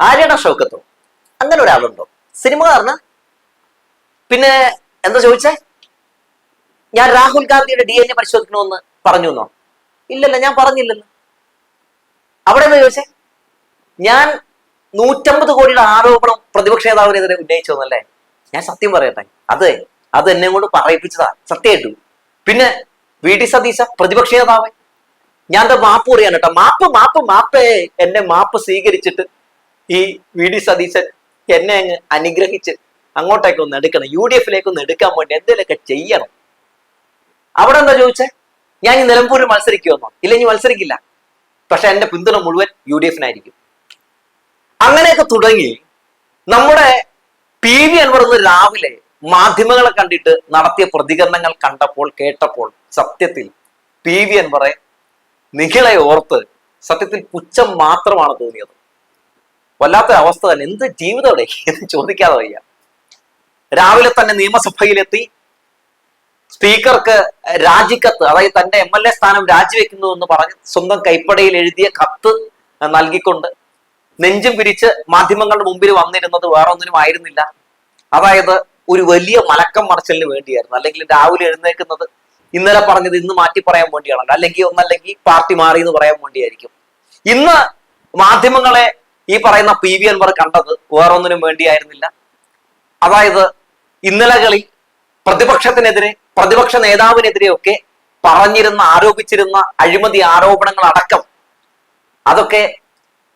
ആര്യയുടെ ഷോക്കത്തോ അങ്ങനെ ഒരാളുണ്ടോ? സിനിമ കാരണം പിന്നെ എന്താ ചോദിച്ചേ? ഞാൻ രാഹുൽ ഗാന്ധിയുടെ ഡി എൻ എ പരിശോധിക്കണമെന്ന് പറഞ്ഞു എന്നോ ഇല്ലല്ല ഞാൻ പറഞ്ഞില്ലല്ലോ. അവിടെ എന്താ ചോദിച്ചേ? ഞാൻ നൂറ്റമ്പത് കോടിയുടെ ആരോപണം പ്രതിപക്ഷ നേതാവിനെതിരെ ഉന്നയിച്ചു എന്നല്ലേ? ഞാൻ സത്യം പറയട്ടെ. അതെ അത് എന്നെ കൊണ്ട് പറയിപ്പിച്ചതാ. സത്യമായിട്ടു. പിന്നെ വി ഡി സതീശ പ്രതിപക്ഷ നേതാവ്. ഞാൻ മാപ്പ് പറയാൻ കേട്ടോ? മാപ്പ് മാപ്പ് മാപ്പേ. എന്നെ മാപ്പ് സ്വീകരിച്ചിട്ട് ഈ വി ഡി സതീശൻ എന്നെ അങ്ങ് അനുഗ്രഹിച്ച് അങ്ങോട്ടേക്ക് ഒന്ന് എടുക്കണം യു ഡി എഫിലേക്ക് ഒന്ന് എടുക്കാൻ വേണ്ടി എന്തെങ്കിലുമൊക്കെ ചെയ്യണം. അവിടെ എന്താ ചോദിച്ചേ? ഞാൻ ഈ നിലമ്പൂരിൽ മത്സരിക്കുമെന്നോ? ഇല്ല ഇനി മത്സരിക്കില്ല. പക്ഷെ എന്റെ പിന്തുണ മുഴുവൻ യു ഡി എഫിനായിരിക്കും. അങ്ങനെയൊക്കെ തുടങ്ങി നമ്മുടെ പി വി അൻവർ ഇന്ന് രാവിലെ മാധ്യമങ്ങളെ കണ്ടിട്ട് നടത്തിയ പ്രതികരണങ്ങൾ കണ്ടപ്പോൾ കേട്ടപ്പോൾ സത്യത്തിൽ പി വി അൻവറെ നിഖിളെ ഓർത്ത് സത്യത്തിൽ പുച്ഛം മാത്രമാണ് തോന്നിയത്. വല്ലാത്ത അവസ്ഥ തന്നെ. എന്ത് ജീവിതം അവിടെ എന്ന് ചോദിക്കാതെ വയ്യ. രാവിലെ തന്നെ നിയമസഭയിലെത്തി. സ്പീക്കർക്ക് രാജിക്കത്ത് അതായത് തന്റെ എം എൽ എ സ്ഥാനം രാജിവെക്കുന്നു എന്ന് പറഞ്ഞ് സ്വന്തം കൈപ്പടയിൽ എഴുതിയ കത്ത് നൽകിക്കൊണ്ട് നെഞ്ചും പിരിച്ച് മാധ്യമങ്ങളുടെ മുമ്പിൽ വന്നിരുന്നത് വേറെ ഒന്നിനും ആയിരുന്നില്ല. അതായത് ഒരു വലിയ മലക്കം മറച്ചലിന് വേണ്ടിയായിരുന്നു. അല്ലെങ്കിൽ രാവിലെ എഴുന്നേക്കുന്നത് ഇന്നലെ പറഞ്ഞത് ഇന്ന് മാറ്റി പറയാൻ വേണ്ടിയാണല്ലോ. അല്ലെങ്കിൽ ഒന്നല്ലെങ്കിൽ പാർട്ടി മാറി എന്ന് പറയാൻ വേണ്ടിയായിരിക്കും. ഇന്ന് മാധ്യമങ്ങളെ ഈ പറയുന്ന പി വി അൻവർ കണ്ടത് വേറൊന്നിനും വേണ്ടിയായിരുന്നില്ല. അതായത് ഇന്നലകളിൽ പ്രതിപക്ഷത്തിനെതിരെ പ്രതിപക്ഷ നേതാവിനെതിരെയൊക്കെ പറഞ്ഞിരുന്ന ആരോപിച്ചിരുന്ന അഴിമതി ആരോപണങ്ങൾ അടക്കം അതൊക്കെ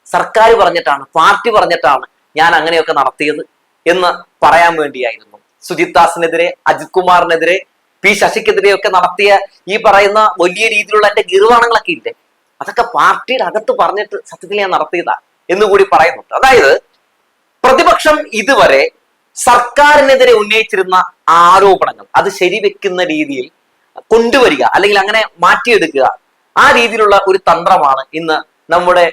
സർക്കാർ പറഞ്ഞിട്ടാണ് പാർട്ടി പറഞ്ഞിട്ടാണ് ഞാൻ അങ്ങനെയൊക്കെ നടത്തിയത് എന്ന് പറയാൻ വേണ്ടിയായിരുന്നു. സുജിത് ദാസിനെതിരെ അജിത് കുമാറിനെതിരെ പി ശശിക്കെതിരെയൊക്കെ നടത്തിയ ഈ പറയുന്ന വലിയ രീതിയിലുള്ള എന്റെ ഗീർവാണങ്ങളൊക്കെ ഇല്ലേ? അതൊക്കെ പാർട്ടിയുടെ അകത്ത് പറഞ്ഞിട്ട് സത്യത്തിൽ ഞാൻ നടത്തിയതാ. എന്നുകൂടി പറയുന്നുണ്ട്. അതായത് പ്രതിപക്ഷം ഇതുവരെ സർക്കാരിനെതിരെ ഉന്നയിച്ചിരുന്ന ആരോപണങ്ങൾ അത് ശരിവെക്കുന്ന രീതിയിൽ കൊണ്ടുവരിക അല്ലെങ്കിൽ അങ്ങനെ മാറ്റിയെടുക്കുക ആ രീതിയിലുള്ള ഒരു തന്ത്രമാണ് ഇന്ന് നമ്മുടെ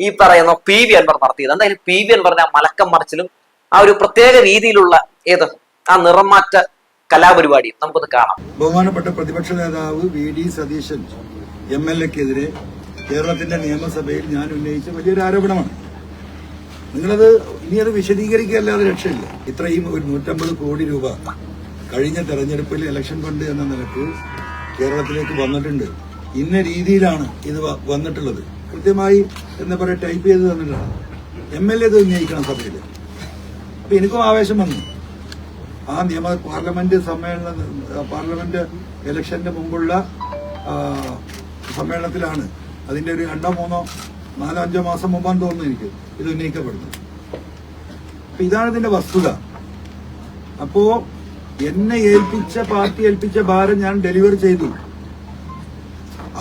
ഈ പറയുന്ന പി വി അൻവർ നടത്തിയത്. എന്തായാലും പി വി അൻവർ മലക്കം മറിച്ചിലും ആ ഒരു പ്രത്യേക രീതിയിലുള്ള ഏത് ആ നിറമാറ്റ കലാപരിപാടി നമുക്കൊന്ന് കാണാം. ബഹുമാനപ്പെട്ട പ്രതിപക്ഷ നേതാവ് V D Satheesan M L എക്കെതിരെ കേരളത്തിന്റെ നിയമസഭയിൽ ഞാൻ ഉന്നയിച്ച വലിയൊരു ആരോപണമാണ്. നിങ്ങളത് ഇനി അത് വിശദീകരിക്കുകയല്ലാതെ രക്ഷയില്ല. ഇത്രയും ഒരു നൂറ്റമ്പത് കോടി രൂപ കഴിഞ്ഞ തെരഞ്ഞെടുപ്പിൽ ഇലക്ഷൻ ഫണ്ട് എന്ന നിലയ്ക്ക് കേരളത്തിലേക്ക് വന്നിട്ടുണ്ട്. ഇന്ന രീതിയിലാണ് ഇത് വന്നിട്ടുള്ളത്. കൃത്യമായി എന്താ പറയുക ടൈപ്പ് ചെയ്ത് തന്നിട്ടാണ്. എം എൽ എ ഇത് ഉന്നയിക്കണം സഭയിൽ. അപ്പൊ എനിക്കും ആവേശം വന്നു. ആ നിയമ പാർലമെന്റ് സമ്മേളന പാർലമെന്റ് ഇലക്ഷന്റെ മുമ്പുള്ള സമ്മേളനത്തിലാണ് അതിന്റെ ഒരു രണ്ടോ മൂന്നോ നാലോ അഞ്ചോ മാസം മുമ്പാണ് തോന്നുന്നു എനിക്ക് ഇത് ഉന്നയിക്കപ്പെടുന്നത്. അപ്പൊ ഇതാണ് ഇതിന്റെ വസ്തുത. അപ്പോ എന്നെ ഏൽപ്പിച്ച പാർട്ടി ഏൽപ്പിച്ച ഭാരം ഞാൻ ഡെലിവർ ചെയ്തു.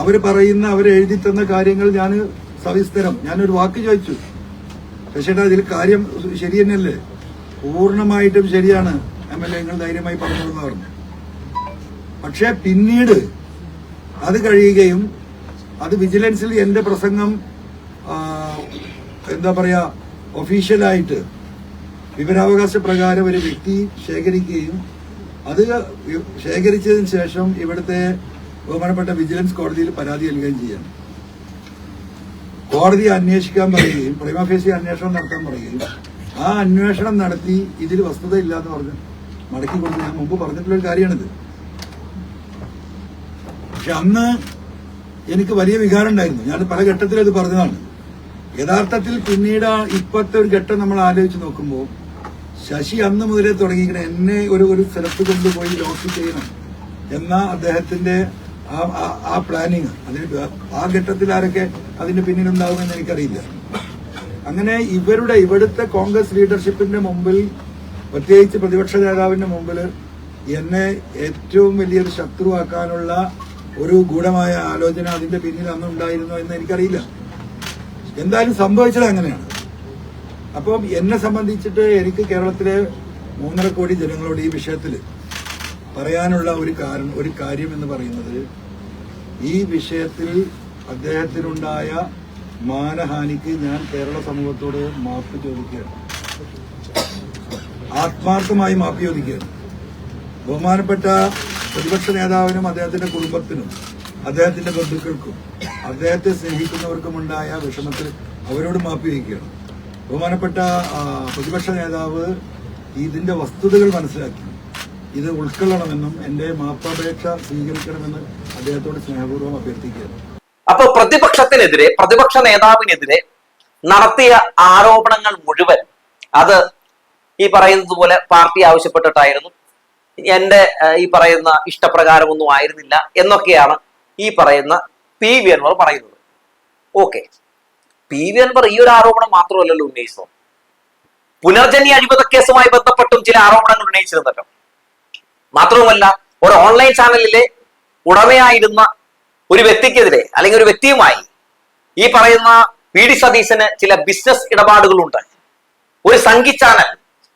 അവർ പറയുന്ന അവർ എഴുതി തന്ന കാര്യങ്ങൾ ഞാൻ സവിസ്തരം ഞാനൊരു വാക്ക് ചോദിച്ചു. പക്ഷേ ഇതിൽ കാര്യം ശരി തന്നെയല്ലേ? പൂർണമായിട്ടും ശരിയാണ്. എം എൽ എങ്ങൾ ധൈര്യമായി പറഞ്ഞതെന്ന് പറഞ്ഞു പക്ഷെ പിന്നീട് അത് കഴിയുകയും അത് വിജിലൻസിൽ എന്റെ പ്രസംഗം എന്താ പറയാ ഒഫീഷ്യലായിട്ട് വിവരാവകാശ പ്രകാരം ഒരു വ്യക്തി ശേഖരിക്കുകയും അത് ശേഖരിച്ചതിന് ശേഷം ഇവിടുത്തെ ബഹുമാനപ്പെട്ട വിജിലൻസ് കോടതിയിൽ പരാതി നൽകുകയും ചെയ്യാം കോടതി അന്വേഷിക്കാൻ പറയുകയും പ്രൈമാഫേസി അന്വേഷണം നടത്താൻ പറയുകയും ആ അന്വേഷണം നടത്തി ഇതിൽ വസ്തുത ഇല്ല എന്ന് പറഞ്ഞ് മടക്കി കൊടുത്ത് ഞാൻ മുമ്പ് പറഞ്ഞിട്ടുള്ള ഒരു കാര്യമാണിത്. പക്ഷെ അന്ന് എനിക്ക് വലിയ വികാരം ഉണ്ടായിരുന്നു. ഞാൻ പല ഘട്ടത്തിൽ അത് പറഞ്ഞതാണ്. യഥാർത്ഥത്തിൽ പിന്നീട് ഇപ്പോഴത്തെ ഒരു ഘട്ടം നമ്മൾ ആലോചിച്ച് നോക്കുമ്പോൾ ശശി അന്ന് മുതലേ തുടങ്ങിയിരിക്കണം എന്നെ ഒരു ഒരു സ്ഥലത്ത് കൊണ്ടുപോയി ലോക്ക് ചെയ്യണം എന്ന അദ്ദേഹത്തിന്റെ ആ ആ- പ്ലാനിങ് അതിന് ആ ഘട്ടത്തിൽ ആരൊക്കെ അതിന് പിന്നിലുണ്ടാകുമെന്ന് എനിക്കറിയില്ല. അങ്ങനെ ഇവരുടെ ഇവിടുത്തെ കോൺഗ്രസ് ലീഡർഷിപ്പിന്റെ മുമ്പിൽ പ്രത്യേകിച്ച് പ്രതിപക്ഷ നേതാവിന്റെ മുമ്പിൽ എന്നെ ഏറ്റവും വലിയൊരു ശത്രുവാക്കാനുള്ള ഒരു ഗൂഢമായ ആലോചന അതിന്റെ പിന്നിൽ അന്ന് ഉണ്ടായിരുന്നോ എന്ന് എനിക്കറിയില്ല. എന്തായാലും സംഭവിച്ചത് അങ്ങനെയാണ്. അപ്പം എന്നെ സംബന്ധിച്ചിട്ട് എനിക്ക് കേരളത്തിലെ മൂന്നര കോടി ജനങ്ങളോട് ഈ വിഷയത്തിൽ പറയാനുള്ള ഒരു കാരണം ഒരു കാര്യം എന്ന് പറയുന്നത് ഈ വിഷയത്തിൽ അദ്ദേഹത്തിനുണ്ടായ മാനഹാനിക്ക് ഞാൻ കേരള സമൂഹത്തോട് മാപ്പ് ചോദിക്കുകയാണ്. ആത്മാർത്ഥമായി മാപ്പ് ചോദിക്കുകയാണ്. ബഹുമാനപ്പെട്ട പ്രതിപക്ഷ നേതാവിനും അദ്ദേഹത്തിന്റെ കുടുംബത്തിനും അദ്ദേഹത്തിന്റെ ബന്ധുക്കൾക്കും അദ്ദേഹത്തെ സ്നേഹിക്കുന്നവർക്കും ഉണ്ടായ വിഷമത്തിൽ അവരോട് മാപ്പ് ചോദിക്കുകയാണ്. ബഹുമാനപ്പെട്ട പ്രതിപക്ഷ നേതാവ് ഇതിന്റെ വസ്തുതകൾ മനസ്സിലാക്കി. ഇത് ഉൾക്കൊള്ളണമെന്നും എന്റെ മാപ്പപേക്ഷ സ്വീകരിക്കണമെന്ന് അദ്ദേഹത്തോട് സ്നേഹപൂർവം അഭ്യർത്ഥിക്കുകയാണ്. അപ്പൊ പ്രതിപക്ഷത്തിനെതിരെ പ്രതിപക്ഷ നേതാവിനെതിരെ നടത്തിയ ആരോപണങ്ങൾ മുഴുവൻ അത് ഈ പറയുന്നത് പോലെ പാർട്ടി ആവശ്യപ്പെട്ടിട്ടായിരുന്നു. എന്റെ ഈ പറയുന്ന ഇഷ്ടപ്രകാരമൊന്നും ആയിരുന്നില്ല എന്നൊക്കെയാണ് ഈ പറയുന്ന പി വി അൻവർ പറയുന്നത്. ഓക്കെ. പി വി അൻവർ ഈ ഒരു ആരോപണം മാത്രമല്ലല്ലോ ഉന്നയിച്ചത്. പുനർജനി അഴിമത കേസുമായി ബന്ധപ്പെട്ടും ചില ആരോപണങ്ങൾ ഉന്നയിച്ചിരുന്നല്ലോ. മാത്രവുമല്ല ഒരു ഓൺലൈൻ ചാനലിലെ ഉടമയായിരുന്ന ഒരു വ്യക്തിക്കെതിരെ അല്ലെങ്കിൽ ഒരു വ്യക്തിയുമായി ഈ പറയുന്ന പി ഡി സതീശന് ചില ബിസിനസ് ഇടപാടുകളുണ്ട്. ഒരു സംഘി ചാനൽ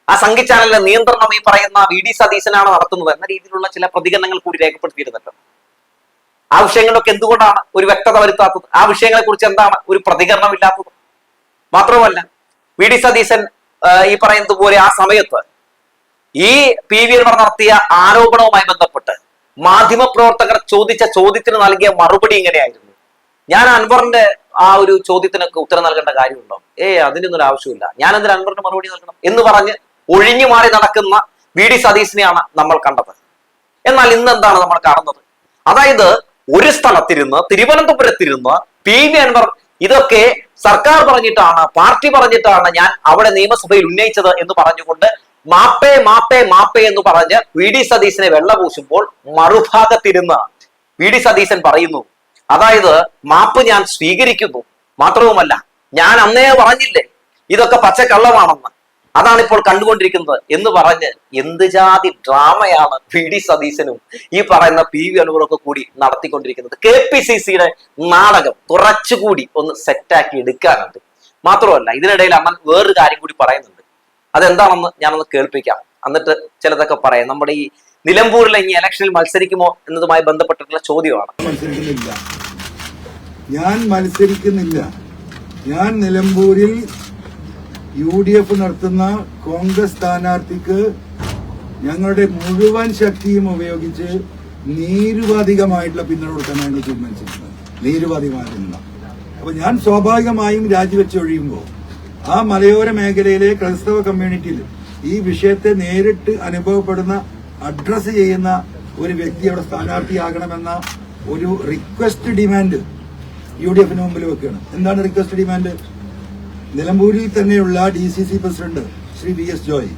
ആ സംഘി ചാനലിന്റെ നിയന്ത്രണം ഈ പറയുന്ന വി ഡി സതീശനാണ് നടത്തുന്നത് എന്ന രീതിയിലുള്ള ചില പ്രതികരണങ്ങൾ കൂടി രേഖപ്പെടുത്തിയിരുന്നുണ്ട് ആ വിഷയങ്ങളിലൊക്കെ എന്തുകൊണ്ടാണ് ഒരു വ്യക്തത വരുത്താത്തത്? ആ വിഷയങ്ങളെ കുറിച്ച് എന്താണ് ഒരു പ്രതികരണം ഇല്ലാത്തത് മാത്രമല്ല വി ഡി സതീശൻ ഈ പറയുന്നത് പോലെ ആ സമയത്ത് ഈ പി വി എൻവർ നടത്തിയ ആരോപണവുമായി ബന്ധപ്പെട്ട് മാധ്യമപ്രവർത്തകർ ചോദിച്ച ചോദ്യത്തിന് നൽകിയ മറുപടി ഇങ്ങനെയായിരുന്നു. ഞാൻ അൻവറിന്റെ ആ ഒരു ചോദ്യത്തിനൊക്കെ ഉത്തരം നൽകേണ്ട കാര്യമുണ്ടോ? ഏ അതിനൊന്നും ഒരു ആവശ്യമില്ല ഞാൻ എന്തിനാ അൻവറിന്റെ മറുപടി നൽകണം എന്ന് പറഞ്ഞ് ഒഴിഞ്ഞു മാറി നടക്കുന്ന വി ഡി സതീശിനെയാണ് നമ്മൾ കണ്ടത്. എന്നാൽ ഇന്ന് എന്താണ് നമ്മൾ കാണുന്നത്? അതായത് ഒരു സ്ഥലത്തിരുന്ന് തിരുവനന്തപുരത്തിരുന്ന് പി വി അൻവർ ഇതൊക്കെ സർക്കാർ പറഞ്ഞിട്ടാണ് പാർട്ടി പറഞ്ഞിട്ടാണ് ഞാൻ അവിടെ നിയമസഭയിൽ ഉന്നയിച്ചത് എന്ന് പറഞ്ഞുകൊണ്ട് മാപ്പേ മാപ്പേ മാപ്പേ എന്ന് പറഞ്ഞ് വി ഡി സതീശനെ വെള്ളപൂശുമ്പോൾ മറുഭാഗത്തിരുന്ന് വി ഡി സതീശൻ പറയുന്നു. അതായത് മാപ്പ് ഞാൻ സ്വീകരിക്കുന്നു. മാത്രവുമല്ല ഞാൻ അന്നേ പറഞ്ഞില്ലേ ഇതൊക്കെ പച്ചക്കള്ളമാണെന്ന്. അതാണ് ഇപ്പോൾ കണ്ടുകൊണ്ടിരിക്കുന്നത്. എന്ന് പറഞ്ഞ് എന്ത് ജാതി ഡ്രാമയാണ് പി ഡി സതീശനും ഈ പറയുന്ന പി വി അനുവറൊക്കെ കൂടി നടത്തിക്കൊണ്ടിരിക്കുന്നത്. കെ പി സി സിയുടെ നാടകം കുറച്ചുകൂടി ഒന്ന് സെറ്റാക്കി എടുക്കാനുണ്ട്. മാത്രമല്ല ഇതിനിടയിൽ അമ്മൻ വേറൊരു കാര്യം കൂടി പറയുന്നുണ്ട്. അതെന്താണെന്ന് ഞാനൊന്ന് കേൾപ്പിക്കാം. എന്നിട്ട് ചിലതൊക്കെ പറയാം. നമ്മുടെ ഈ നിലമ്പൂരിലെ ഇനി ഇലക്ഷനിൽ മത്സരിക്കുമോ എന്നതുമായി ബന്ധപ്പെട്ടിട്ടുള്ള ചോദ്യമാണ്. ഞാൻ മത്സരിക്കുന്നില്ല. ഞാൻ നിലമ്പൂരിൽ യു ഡി എഫ് നടത്തുന്ന കോൺഗ്രസ് സ്ഥാനാർത്ഥിക്ക് ഞങ്ങളുടെ മുഴുവൻ ശക്തിയും ഉപയോഗിച്ച് നീരുവാധികമായിട്ടുള്ള പിന്തുണ കൊടുക്കാനാണ് തീരുമാനിച്ചിരുന്നത് നീരുപാധികമായ പിന്തുണ. അപ്പൊ ഞാൻ സ്വാഭാവികമായും രാജിവെച്ചൊഴിയുമ്പോൾ ആ മലയോര മേഖലയിലെ ക്രൈസ്തവ കമ്മ്യൂണിറ്റിയിൽ ഈ വിഷയത്തെ നേരിട്ട് അനുഭവപ്പെടുന്ന അഡ്രസ് ചെയ്യുന്ന ഒരു വ്യക്തി അവിടെ സ്ഥാനാർത്ഥിയാകണമെന്ന ഒരു റിക്വസ്റ്റ് ഡിമാൻഡ് യു ഡി എഫിന് മുമ്പിൽ വെക്കുകയാണ്. എന്താണ് റിക്വസ്റ്റ് ഡിമാൻഡ് നിലമ്പൂരിൽ തന്നെയുള്ള D C C president Shri V S Joy.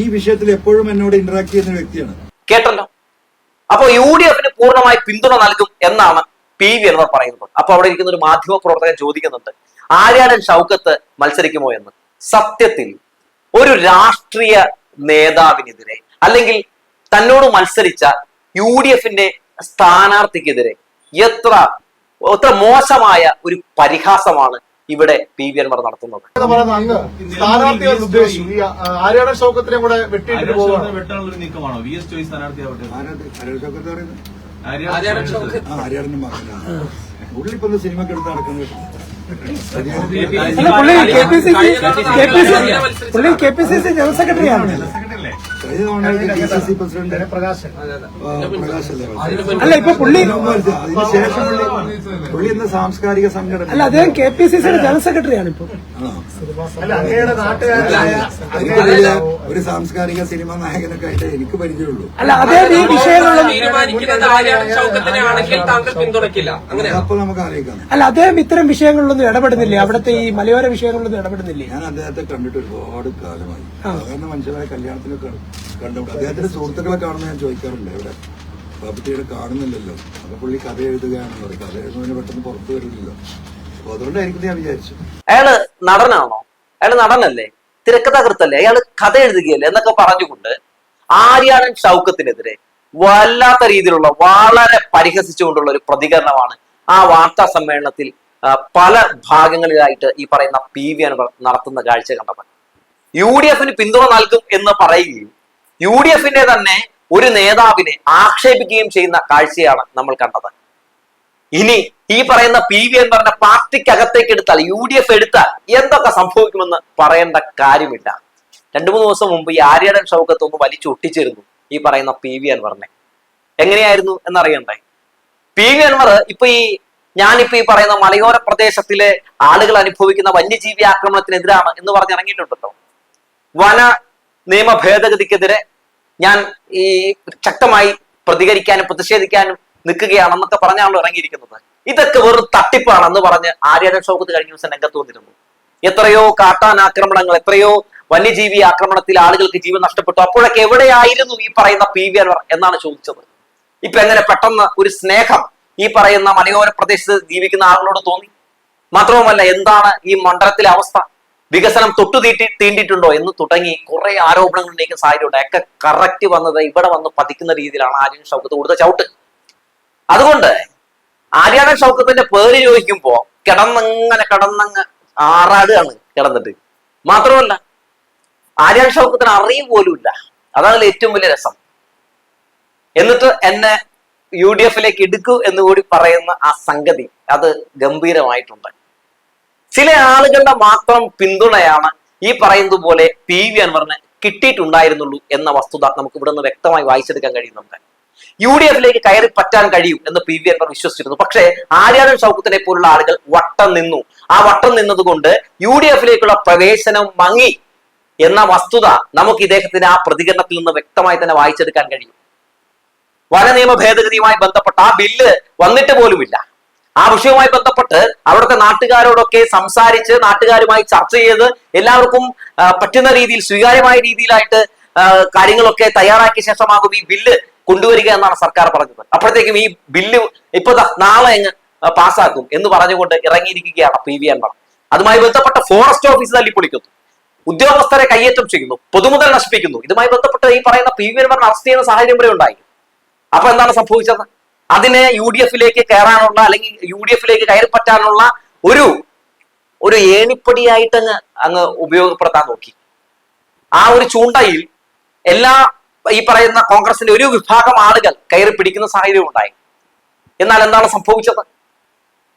ഈ വിഷയത്തിൽ എപ്പോഴും എന്നോട് ഇന്ററാക്ട് ചെയ്യുന്ന വ്യക്തിയാണ്. കേട്ടല്ലോ അപ്പൊ യു ഡി എഫിന് പൂർണമായി പിന്തുണ നൽകും എന്നാണ് പി വി എന്നിവർ പറയുന്നത്. അപ്പൊ അവിടെ ഇരിക്കുന്ന ഒരു മാധ്യമ പ്രവർത്തകൻ ചോദിക്കുന്നുണ്ട് ആര്യാടൻ ഷൗക്കത്ത് മത്സരിക്കുമോ എന്ന്? സത്യത്തിൽ ഒരു രാഷ്ട്രീയ നേതാവിനെതിരെ അല്ലെങ്കിൽ തന്നോട് മത്സരിച്ച യു ഡി എഫിന്റെ സ്ഥാനാർത്ഥിക്കെതിരെ എത്ര എത്ര മോശമായ ഒരു പരിഹാസമാണ് ഇവിടെ പി വി അൻവർ നടത്തുന്നത് പുള്ളിപ്പോ സിനിമക്ക് എടുത്ത് നടക്കുന്നത് അല്ല പുള്ളി K P C C K P C പുള്ളി K P C C general സെക്രട്ടറിയാണ് കഴിഞ്ഞ തവണ D C C president Prakash അല്ലേ അല്ല ഇപ്പൊ പുള്ളി അതിനുശേഷം പുള്ളി പുള്ളി ഇന്ന് സാംസ്കാരിക സംഘടന. അല്ല അദ്ദേഹം കെ പി സി സിയുടെ ജനറൽ സെക്രട്ടറിയാണ് ഇപ്പൊ. ഒരു സാംസ്കാരിക സിനിമ നായകനൊക്കെ ആയിട്ട് എനിക്ക് പരിചയമുള്ളൂ. അല്ല അദ്ദേഹം ഈ അങ്ങനെ അപ്പൊ നമുക്ക് അറിയിക്കാം. അല്ല അദ്ദേഹം ഇത്തരം വിഷയങ്ങളിലൊന്നും ഇടപെടുന്നില്ലേ? അവിടുത്തെ ഈ മലയോര വിഷയങ്ങളിലൊന്നും ഇടപെടുന്നില്ലേ? ഞാൻ അദ്ദേഹത്തെ കണ്ടിട്ട് ഒരുപാട് കാലമായി. സാധാരണ മനുഷ്യരായ കല്യാണത്തിനൊക്കെ കണ്ടുപിടി അദ്ദേഹത്തിന്റെ സുഹൃത്തുക്കളെ കാണുന്ന ഞാൻ ചോദിക്കാറുണ്ട് ഇവിടെ. ബാബുട്ടിയുടെ കാണുന്നില്ലല്ലോ. അപ്പൊ പുള്ളി കഥ എഴുതുകയാണെന്ന് പറയും. കഥ എഴുതുന്നതിന് പെട്ടെന്ന് പുറത്തു വരില്ലല്ലോ. അപ്പൊ അതുകൊണ്ടായിരിക്കും ഞാൻ വിചാരിച്ചു. അയാൾ നടനാണോ? അയാൾ നടനല്ലേ? തിരക്കഥാകൃത്തല്ലേ അയാൾ കഥ എഴുതുകയല്ലേ? എന്നൊക്കെ പറഞ്ഞുകൊണ്ട് ആര്യാണൻ ഷൗക്കത്തിനെതിരെ വല്ലാത്ത രീതിയിലുള്ള വളരെ പരിഹസിച്ചുകൊണ്ടുള്ള ഒരു പ്രതികരണമാണ് ആ വാർത്താ സമ്മേളനത്തിൽ പല ഭാഗങ്ങളിലായിട്ട് ഈ പറയുന്ന പി വി അനുഭവം നടത്തുന്ന കാഴ്ച കണ്ടത് യു ഡി എഫിന് പിന്തുണ നൽകും എന്ന് പറയുകയും യു ഡി എഫിന്റെ തന്നെ ഒരു നേതാവിനെ ആക്ഷേപിക്കുകയും ചെയ്യുന്ന കാഴ്ചയാണ് നമ്മൾ കണ്ടത്. ഇനി ഈ പറയുന്ന പി വി അൻവറിന്റെ പാർട്ടിക്കകത്തേക്ക് എടുത്താൽ യു ഡി എഫ് എടുത്താൽ എന്തൊക്കെ സംഭവിക്കുമെന്ന് പറയേണ്ട കാര്യമില്ല. രണ്ടു മൂന്ന് ദിവസം മുമ്പ് ഈ ആര്യടൻ ഷൗക്കത്ത് ഒന്ന് വലിച്ചു ഒട്ടിച്ചിരുന്നു ഈ പറയുന്ന പി വി അൻവറിനെ. എങ്ങനെയായിരുന്നു എന്നറിയണ്ടേ? പി വി അൻവർ ഇപ്പൊ ഈ ഞാനിപ്പോ ഈ പറയുന്ന മലയോര പ്രദേശത്തിലെ ആളുകൾ അനുഭവിക്കുന്ന വന്യജീവി ആക്രമണത്തിനെതിരാണ് എന്ന് പറഞ്ഞിറങ്ങിയിട്ടുണ്ടോ വന നിയമ ഭേദഗതിക്കെതിരെ ഞാൻ ഈ ശക്തമായി പ്രതികരിക്കാനും പ്രതിഷേധിക്കാനും നിൽക്കുകയാണെന്നൊക്കെ പറഞ്ഞാണല്ലോ ഇറങ്ങിയിരിക്കുന്നത്. ഇതൊക്കെ വെറും തട്ടിപ്പാണെന്ന് പറഞ്ഞ് ആര്യാടൻ ഷൗക്കത്ത് കഴിഞ്ഞ ദിവസം രംഗത്ത് വന്നിരുന്നു. എത്രയോ കാട്ടാൻ ആക്രമണങ്ങൾ എത്രയോ വന്യജീവി ആക്രമണത്തിൽ ആളുകൾക്ക് ജീവൻ നഷ്ടപ്പെട്ടു. അപ്പോഴൊക്കെ എവിടെയായിരുന്നു ഈ പറയുന്ന പി വി അൻവർ എന്നാണ് ചോദിച്ചത്. ഇപ്പൊ എങ്ങനെ പെട്ടെന്ന് ഒരു സ്നേഹം ഈ പറയുന്ന മലയോര പ്രദേശത്ത് ജീവിക്കുന്ന ആളുകളോട് തോന്നി? മാത്രവുമല്ല എന്താണ് ഈ മണ്ഡലത്തിലെ അവസ്ഥ? വികസനം തൊട്ടു തീട്ടി തീണ്ടിയിട്ടുണ്ടോ എന്ന് തുടങ്ങി കുറെ ആരോപണങ്ങൾ ഉന്നയിക്കുന്ന സാഹചര്യമുണ്ട്. ഒക്കെ കറക്റ്റ് വന്നത് ഇവിടെ വന്ന് പതിക്കുന്ന രീതിയിലാണ് ആര്യൻ ഷൗക്കത്ത് കൊടുത്ത ചവിട്ട്. അതുകൊണ്ട് ആര്യാടൻ ഷൗക്കത്തിന്റെ പേര് ചോദിക്കുമ്പോ കിടന്നങ്ങനെ കിടന്നങ്ങ് ആറാടുകയാണ് കിടന്നിട്ട്. മാത്രമല്ല ആര്യാൻ ഷൗക്കത്തിന് അറിയും പോലുമില്ല. അതാണ് ഏറ്റവും വലിയ രസം. എന്നിട്ട് എന്നെ യു ഡി എഫിലേക്ക് എടുക്കൂ എന്ന് കൂടി പറയുന്ന ആ സംഗതി അത് ഗംഭീരമായിട്ടുണ്ട്. ചില ആളുകളുടെ മാത്രം പിന്തുണയാണ് ഈ പറയുന്നത് പോലെ പി വി അൻവറിന് കിട്ടിയിട്ടുണ്ടായിരുന്നുള്ളൂ എന്ന വസ്തുത നമുക്ക് ഇവിടെ നിന്ന് വ്യക്തമായി വായിച്ചെടുക്കാൻ കഴിയുന്നുണ്ട് യു ഡി എഫിലേക്ക് കയറി പറ്റാൻ കഴിയും എന്ന് പി വി അൻവർ വിശ്വസിച്ചിരുന്നു. പക്ഷേ ആര്യാദൻ ഷൗക്കത്തിനെ പോലുള്ള ആളുകൾ വട്ടം നിന്നു. ആ വട്ടം നിന്നതുകൊണ്ട് യു ഡി എഫിലേക്കുള്ള പ്രവേശനം മങ്ങി എന്ന വസ്തുത നമുക്ക് ഇദ്ദേഹത്തിന്റെ ആ പ്രതികരണത്തിൽ നിന്ന് വ്യക്തമായി തന്നെ വായിച്ചെടുക്കാൻ കഴിയും. വനനിയമ ഭേദഗതിയുമായി ബന്ധപ്പെട്ട ആ ബില്ല് വന്നിട്ട് പോലുമില്ല. ആ വിഷയവുമായി ബന്ധപ്പെട്ട് അവിടുത്തെ നാട്ടുകാരോടൊക്കെ സംസാരിച്ച് നാട്ടുകാരുമായി ചർച്ച ചെയ്ത് എല്ലാവർക്കും പറ്റുന്ന രീതിയിൽ സ്വീകാര്യമായ രീതിയിലായിട്ട് കാര്യങ്ങളൊക്കെ തയ്യാറാക്കിയ ശേഷമാകും ഈ ബില്ല് കൊണ്ടുവരിക എന്നാണ് സർക്കാർ പറഞ്ഞത്. അപ്പോഴത്തേക്കും ഈ ബില്ല് ഇപ്പൊ നാളെ അങ്ങ് പാസ്സാക്കും എന്ന് പറഞ്ഞുകൊണ്ട് ഇറങ്ങിയിരിക്കുകയാണ് പി വി അൻവർ. അതുമായി ബന്ധപ്പെട്ട ഫോറസ്റ്റ് ഓഫീസ് തല്ലിപ്പൊളിക്കുന്നു. ഉദ്യോഗസ്ഥരെ കയ്യേറ്റം ചെയ്യുന്നു. പൊതുമുതൽ നശിപ്പിക്കുന്നു. ഇതുമായി ബന്ധപ്പെട്ട് ഈ പറയുന്ന പി വി അൻവറിനെ അറസ്റ്റ് ചെയ്യുന്ന സാഹചര്യം വരെ ഉണ്ടായി. അപ്പൊ എന്താണ് സംഭവിച്ചത്? അതിനെ യു ഡി എഫിലേക്ക് കയറാനുള്ള അല്ലെങ്കിൽ യു ഡി എഫിലേക്ക് കയറി പറ്റാനുള്ള ഒരു ഒരു ഏണിപ്പടിയായിട്ട് അങ്ങ് അങ്ങ് ഉപയോഗപ്പെടുത്താൻ നോക്കി. ആ ഒരു ചൂണ്ടയിൽ എല്ലാ ഈ പറയുന്ന കോൺഗ്രസിന്റെ ഒരു വിഭാഗം ആളുകൾ കയറി പിടിക്കുന്ന സാഹചര്യം ഉണ്ടായി. എന്നാൽ എന്താണ് സംഭവിച്ചത്?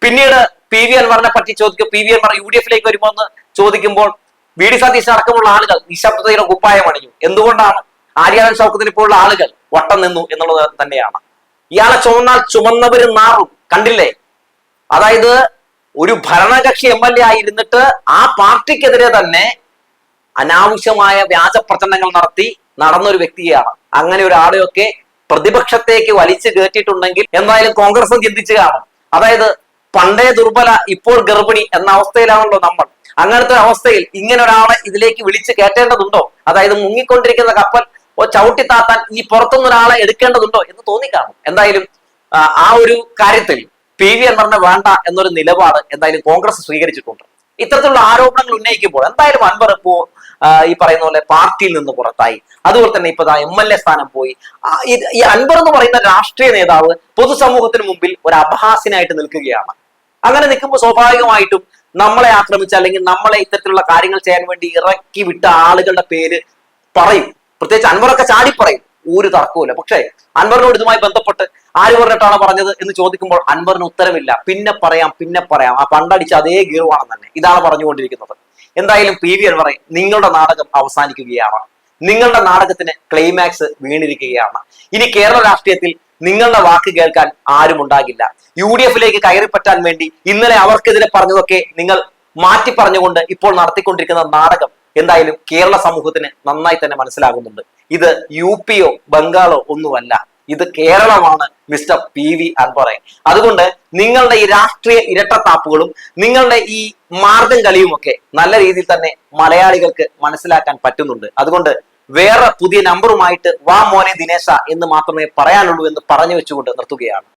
പിന്നീട് പി വി അൻവറിനെ പറ്റി ചോദിക്കും P V Anvar U D എഫിലേക്ക് വരുമോ എന്ന് ചോദിക്കുമ്പോൾ വി ഡി സതീശൻ അടക്കമുള്ള ആളുകൾ നിശബ്ദതയുടെ കുപ്പായം അണിഞ്ഞു. എന്തുകൊണ്ടാണ് ആര്യാദൻ ചൗക്കത്തിനെ പോലുള്ള ആളുകൾ വട്ടം നിന്നു എന്നുള്ളത് തന്നെയാണ്. ഇയാളെ ചുമന്നാൽ ചുമന്നവരും മാറും. കണ്ടില്ലേ? അതായത് ഒരു ഭരണകക്ഷി എം എൽ എ ആയിരുന്നിട്ട് ആ പാർട്ടിക്കെതിരെ തന്നെ അനാവശ്യമായ വ്യാജ പ്രചരണങ്ങൾ നടത്തി നടന്ന ഒരു വ്യക്തിയാണ് അങ്ങനെ ഒരാളെയൊക്കെ പ്രതിപക്ഷത്തേക്ക് വലിച്ചു കയറ്റിയിട്ടുണ്ടെങ്കിൽ എന്തായാലും കോൺഗ്രസും ചിന്തിച്ചു കാണും. അതായത് പണ്ടേ ദുർബല ഇപ്പോൾ ഗർഭിണി എന്ന അവസ്ഥയിലാണല്ലോ നമ്മൾ. അങ്ങനത്തെ അവസ്ഥയിൽ ഇങ്ങനെ ഒരാളെ ഇതിലേക്ക് വിളിച്ചു കയറ്റേണ്ടതുണ്ടോ? അതായത് മുങ്ങിക്കൊണ്ടിരിക്കുന്ന കപ്പൽ ചവിട്ടി താത്താൻ ഇനി പുറത്തുനിന്ന് ഒരാളെ എടുക്കേണ്ടതുണ്ടോ എന്ന് തോന്നിക്കാണും. എന്തായാലും ആ, ആ ഒരു കാര്യത്തിൽ പി വി അൻവറിനെ വേണ്ട എന്നൊരു നിലപാട് എന്തായാലും കോൺഗ്രസ് സ്വീകരിച്ചിട്ടുണ്ട്. ഇത്തരത്തിലുള്ള ആരോപണങ്ങൾ ഉന്നയിക്കുമ്പോൾ എന്തായാലും അൻവർ ഇപ്പോ ഈ പറയുന്ന പോലെ പാർട്ടിയിൽ നിന്ന് പുറത്തായി. അതുപോലെ തന്നെ ഇപ്പൊ എം എൽ എ സ്ഥാനം പോയി. ഈ അൻവർ എന്ന് പറയുന്ന രാഷ്ട്രീയ നേതാവ് പൊതുസമൂഹത്തിന് മുമ്പിൽ ഒരു അപഹാസ്യനായിട്ട് നിൽക്കുകയാണ്. അങ്ങനെ നിൽക്കുമ്പോൾ സ്വാഭാവികമായിട്ടും നമ്മളെ ആക്രമിച്ച അല്ലെങ്കിൽ നമ്മളെ ഇത്തരത്തിലുള്ള കാര്യങ്ങൾ ചെയ്യാൻ വേണ്ടി ഇറക്കി വിട്ട ആളുകളുടെ പേര് പറയും. പ്രത്യേകിച്ച് അൻവറൊക്കെ ചാടി പറയും ഒരു തർക്കവുമില്ല. പക്ഷേ അൻവറിനോട് ഇതുമായി ബന്ധപ്പെട്ട് ആര് പറഞ്ഞിട്ടാണ് പറഞ്ഞത് എന്ന് ചോദിക്കുമ്പോൾ അൻവറിന് ഉത്തരമില്ല. പിന്നെ പറയാം പിന്നെ പറയാം. ആ പണ്ടടിച്ച അതേ ഗീർവാണം തന്നെ ഇതാണ് പറഞ്ഞുകൊണ്ടിരിക്കുന്നത്. എന്തായാലും പി വി അൻവറെ നിങ്ങളുടെ നാടകം അവസാനിക്കുകയാണ്. നിങ്ങളുടെ നാടകത്തിന് ക്ലൈമാക്സ് വീണിരിക്കുകയാണ്. ഇനി കേരള രാഷ്ട്രീയത്തിൽ നിങ്ങളുടെ വാക്ക് കേൾക്കാൻ ആരും ഉണ്ടാകില്ല. യു ഡി എഫിലേക്ക് കയറിപ്പറ്റാൻ വേണ്ടി ഇന്നലെ അവർക്കെതിരെ പറഞ്ഞതൊക്കെ നിങ്ങൾ മാറ്റി പറഞ്ഞുകൊണ്ട് ഇപ്പോൾ നടത്തിക്കൊണ്ടിരിക്കുന്ന നാടകം എന്തായാലും കേരള സമൂഹത്തിന് നന്നായി തന്നെ മനസ്സിലാകുന്നുണ്ട്. ഇത് യു പിയോ ബംഗാളോ ഒന്നുമല്ല. ഇത് കേരളമാണ് മിസ്റ്റർ പി വി അൻപറെ അതുകൊണ്ട് നിങ്ങളുടെ ഈ രാഷ്ട്രീയ ഇരട്ടത്താപ്പുകളും നിങ്ങളുടെ ഈ മാർഗം കളിയുമൊക്കെ നല്ല രീതിയിൽ തന്നെ മലയാളികൾക്ക് മനസ്സിലാക്കാൻ പറ്റുന്നുണ്ട്. അതുകൊണ്ട് വേറെ പുതിയ നമ്പറുമായിട്ട് വാ മോനെ ദിനേശ എന്ന് മാത്രമേ പറയാനുള്ളൂ എന്ന് പറഞ്ഞു വെച്ചുകൊണ്ട് നിർത്തുകയാണ്.